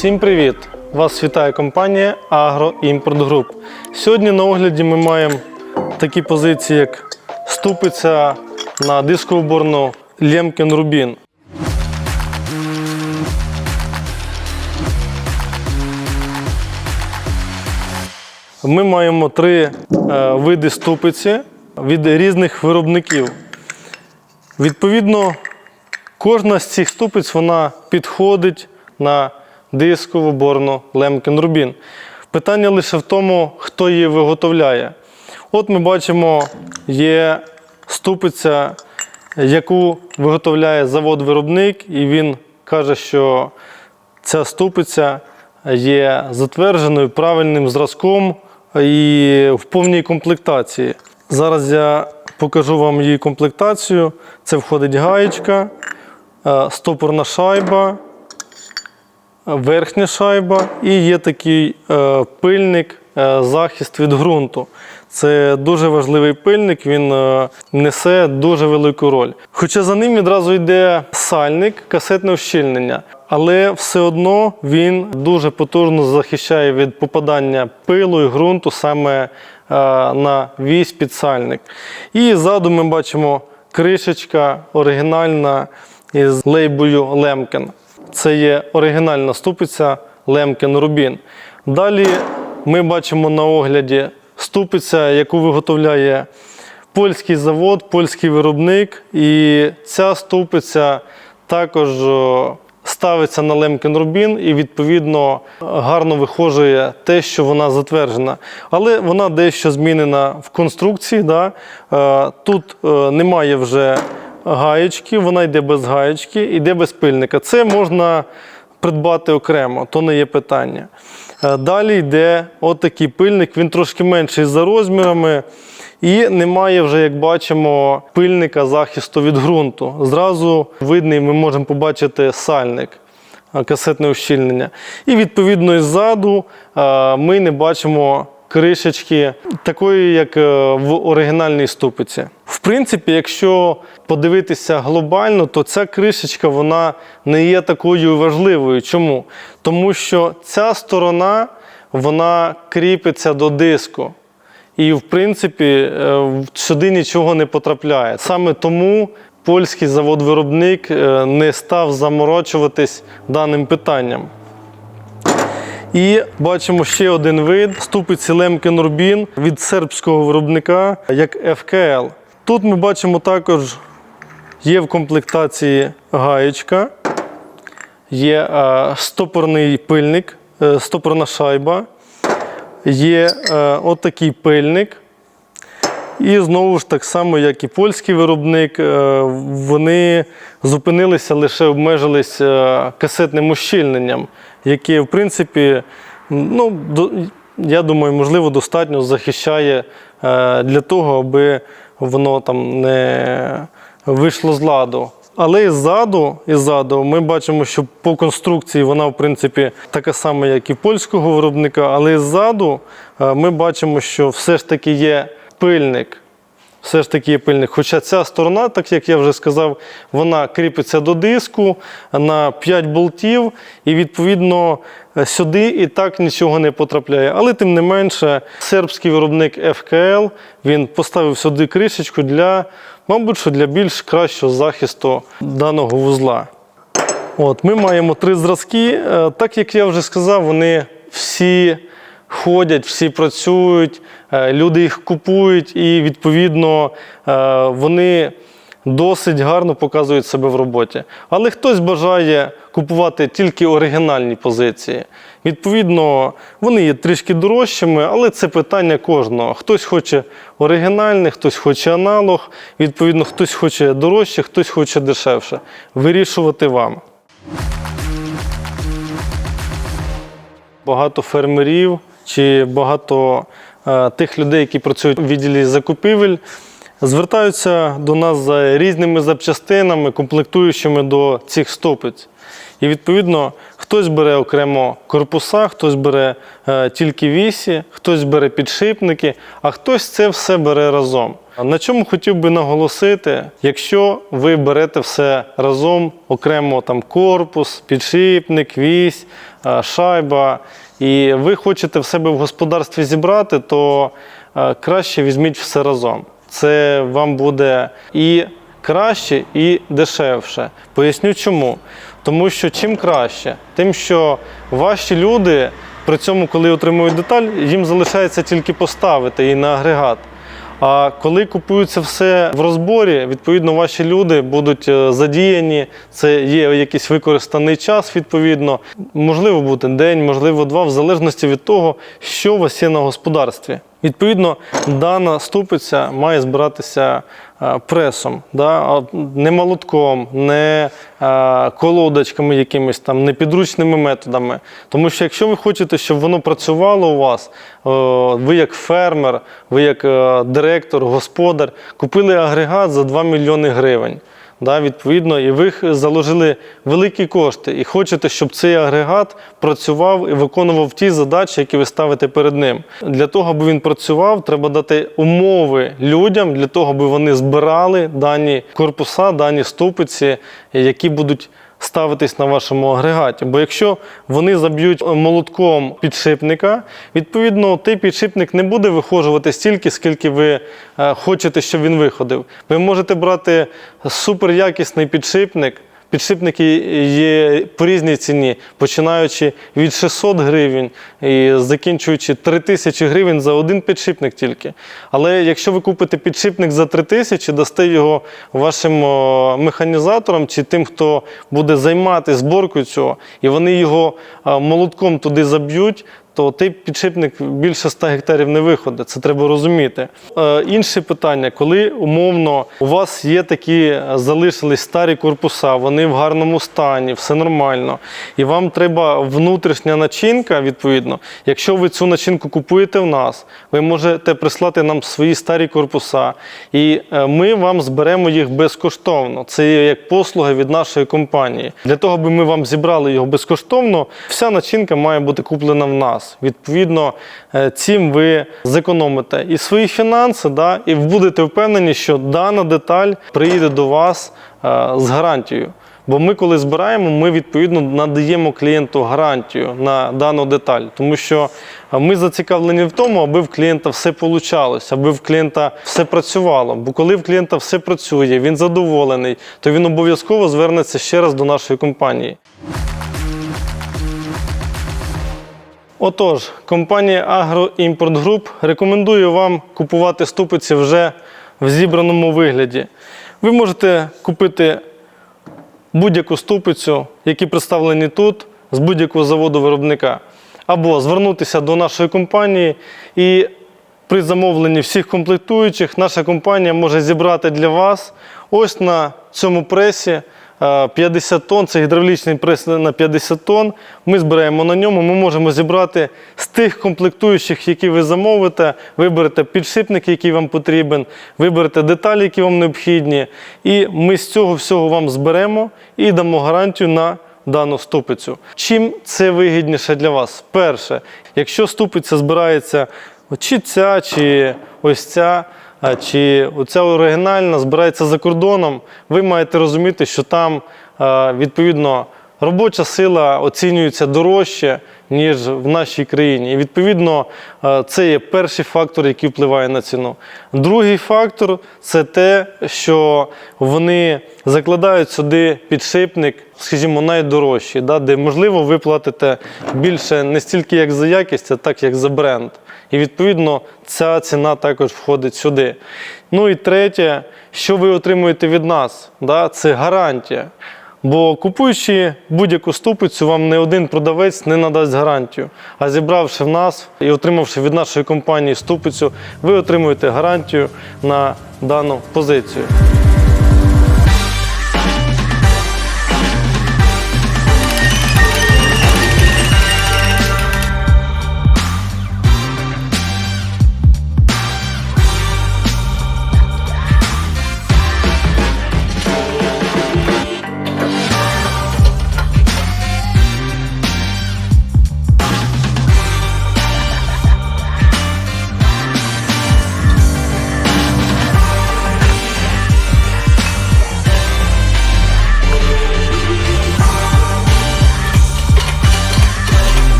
Всім привіт! Вас вітає компанія Агроімпорт Груп. Сьогодні на огляді ми маємо такі позиції, як ступиця на дискову борну Лємкін Рубін. Ми маємо три е, види ступиці від різних виробників. Відповідно, кожна з цих ступиць вона підходить на дискову борну Лемкін Рубін. Питання лише в тому, хто її виготовляє. От ми бачимо, є ступиця, яку виготовляє завод-виробник, і він каже, що ця ступиця є затвердженою правильним зразком і в повній комплектації. Зараз я покажу вам її комплектацію. Це входить гаєчка, е, стопорна шайба, верхня шайба і є такий е, пильник, е, захист від ґрунту. Це дуже важливий пильник, він е, несе дуже велику роль. Хоча за ним відразу йде сальник, касетне ущільнення, але все одно він дуже потужно захищає від попадання пилу і ґрунту саме на вісь під сальник. І ззаду ми бачимо кришечка оригінальна із лейбою Лемкен. Це є оригінальна ступиця Лемкен Рубін. Далі ми бачимо на огляді ступиця, яку виготовляє польський завод, польський виробник. І ця ступиця також ставиться на Лемкен Рубін і відповідно гарно вихожує те, що вона затверджена. Але вона дещо змінена в конструкції. Да? Е, Тут е, немає вже гаєчки, вона йде без гаєчки, йде без пильника. Це можна придбати окремо, то не є питання. Е, Далі йде отакий пильник, він трошки менший за розмірами. І немає вже, як бачимо, пильника захисту від ґрунту. Зразу видний ми можемо побачити сальник, е, касетне ущільнення. І відповідно іззаду е, ми не бачимо кришечки, такої, як е, в оригінальній ступиці. В принципі, якщо подивитися глобально, то ця кришечка вона не є такою важливою. Чому? Тому що ця сторона вона кріпиться до диску. І, в принципі, е, сюди нічого не потрапляє. Саме тому польський завод-виробник е, не став заморочуватись даним питанням. І бачимо ще один вид ступиці Лемкен Рубін від сербського виробника, як FKL. Тут ми бачимо також є в комплектації гаєчка, є е, стопорний пильник, е, стопорна шайба, є е, отакий пильник. І знову ж так само, як і польський виробник, е, вони зупинилися, лише обмежились е, касетним ущільненням, яке, в принципі, ну, я думаю, можливо, достатньо захищає е, для того, аби воно там не вийшло з ладу. Але ззаду, і ззаду ми бачимо, що по конструкції вона, в принципі, така сама, як і польського виробника, але ззаду ми бачимо, що все ж таки є пильник. Все ж таки є пильник. Хоча ця сторона, так як я вже сказав, вона кріпиться до диску на 5 болтів, і відповідно сюди і так нічого не потрапляє. Але тим не менше, сербський виробник FKL він поставив сюди кришечку для, мабуть, що для більш кращого захисту даного вузла. От, ми маємо три зразки. Е, Так як я вже сказав, вони всі ходять, всі працюють, е, люди їх купують, і відповідно е, вони досить гарно показують себе в роботі. Але хтось бажає купувати тільки оригінальні позиції. Відповідно, вони є трішки дорожчими, але це питання кожного. Хтось хоче оригінальний, хтось хоче аналог. Відповідно, хтось хоче дорожче, хтось хоче дешевше. Вирішувати вам. Багато фермерів чи багато е, тих людей, які працюють у відділі закупівель, звертаються до нас за різними запчастинами, комплектуючими до цих стопиць. І відповідно хтось бере окремо корпуса, хтось бере е, тільки вісі, хтось бере підшипники, а хтось це все бере разом. На чому хотів би наголосити, якщо ви берете все разом, окремо там корпус, підшипник, вісь, е, шайба, і ви хочете в себе в господарстві зібрати, то е, краще візьміть все разом. Це вам буде і краще, і дешевше. Поясню чому. Тому що чим краще, тим, що ваші люди при цьому, коли отримують деталь, їм залишається тільки поставити її на агрегат. А коли купується все в розборі, відповідно, ваші люди будуть е, задіяні. Це є якийсь використаний час, відповідно. Можливо, буде день, можливо, два, в залежності від того, що у вас є на господарстві. Відповідно, дана ступиця має збиратися е, пресом, да? не молотком, не е, колодочками якимись там, не підручними методами. Тому що якщо ви хочете, щоб воно працювало у вас, е, ви як фермер, ви як директор, господар, купили агрегат за 2 мільйони гривень. Да, відповідно, і ви заложили великі кошти, і хочете, щоб цей агрегат працював і виконував ті задачі, які ви ставите перед ним. Для того, аби він працював, треба дати умови людям для того, аби вони збирали дані корпуса, дані ступиці, які будуть ставитись на вашому агрегаті. Бо якщо вони заб'ють молотком підшипника, відповідно, той підшипник не буде виходжувати стільки, скільки ви е, хочете, щоб він виходив. Ви можете брати суперякісний підшипник. Підшипники є по різній ціні, починаючи від 600 гривень і закінчуючи 3000 гривень за один підшипник тільки. Але якщо ви купите підшипник за 3000, дасте його вашим механізаторам чи тим, хто буде займатися зборкою цього, і вони його молотком туди заб'ють, то той підшипник більше 100 гектарів не виходить. Це треба розуміти. Е, інше питання, коли умовно у вас є такі е, залишились старі корпуса, вони в гарному стані, все нормально, і вам треба внутрішня начинка, відповідно. Якщо ви цю начинку купуєте в нас, ви можете прислати нам свої старі корпуса, і е, ми вам зберемо їх безкоштовно. Це є як послуга від нашої компанії. Для того, аби ми вам зібрали його безкоштовно, вся начинка має бути куплена в нас. Відповідно, е, цим ви зекономите і свої фінанси, да, і будете впевнені, що дана деталь приїде до вас е, з гарантією. Бо ми, коли збираємо, ми відповідно надаємо клієнту гарантію на дану деталь, тому що ми зацікавлені в тому, аби в клієнта все получалось, аби в клієнта все працювало. Бо коли в клієнта все працює, він задоволений, то він обов'язково звернеться ще раз до нашої компанії. Отож, компанія Агроімпорт Груп рекомендує вам купувати ступиці вже в зібраному вигляді. Ви можете купити будь-яку ступицю, які представлені тут, з будь-якого заводу виробника, або звернутися до нашої компанії і при замовленні всіх комплектуючих наша компанія може зібрати для вас ось на цьому пресі 50 тонн, це гідравлічний прес на 50 тонн. Ми збираємо на ньому, ми можемо зібрати з тих комплектуючих, які ви замовите, виберете підшипник, який вам потрібен, виберете деталі, які вам необхідні. І ми з цього всього вам зберемо і дамо гарантію на дану ступицю. Чим це вигідніше для вас? Перше, якщо ступиця збирається чи ця, чи ось ця, чи оця оригінальна збирається за кордоном, ви маєте розуміти, що там е, відповідно робоча сила оцінюється дорожче, ніж в нашій країні. І відповідно е, це є перший фактор, який впливає на ціну. Другий фактор це те, що вони закладають сюди підшипник, скажімо, найдорожчий, да, де можливо ви платите більше не стільки як за якість, а так як за бренд. І відповідно ця ціна також входить сюди. Ну і третє, що ви отримуєте від нас, да, це гарантія. Бо купуючи будь-яку ступицю, вам не один продавець не надасть гарантію. А зібравши в нас і отримавши від нашої компанії ступицю, ви отримуєте гарантію на дану позицію.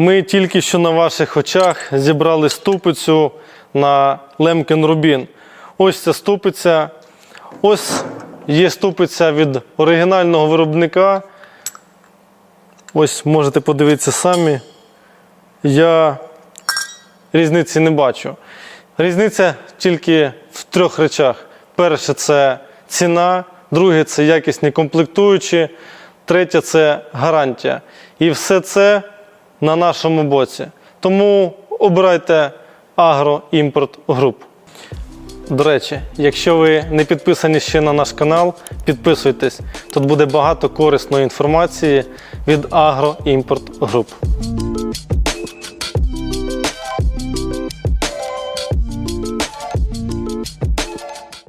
Ми тільки що на ваших очах зібрали ступицю на Лемкен Рубін. Ось ця ступиця. Ось є ступиця від оригінального виробника. Ось можете подивитися самі. Я різниці не бачу. Різниця тільки в трьох речах: перше це ціна, друге це якісні комплектуючі, третє це гарантія. І все це на нашому боці. Тому обирайте Агроімпорт Груп. До речі, якщо ви не підписані ще на наш канал, підписуйтесь. Тут буде багато корисної інформації від Агроімпорт Груп.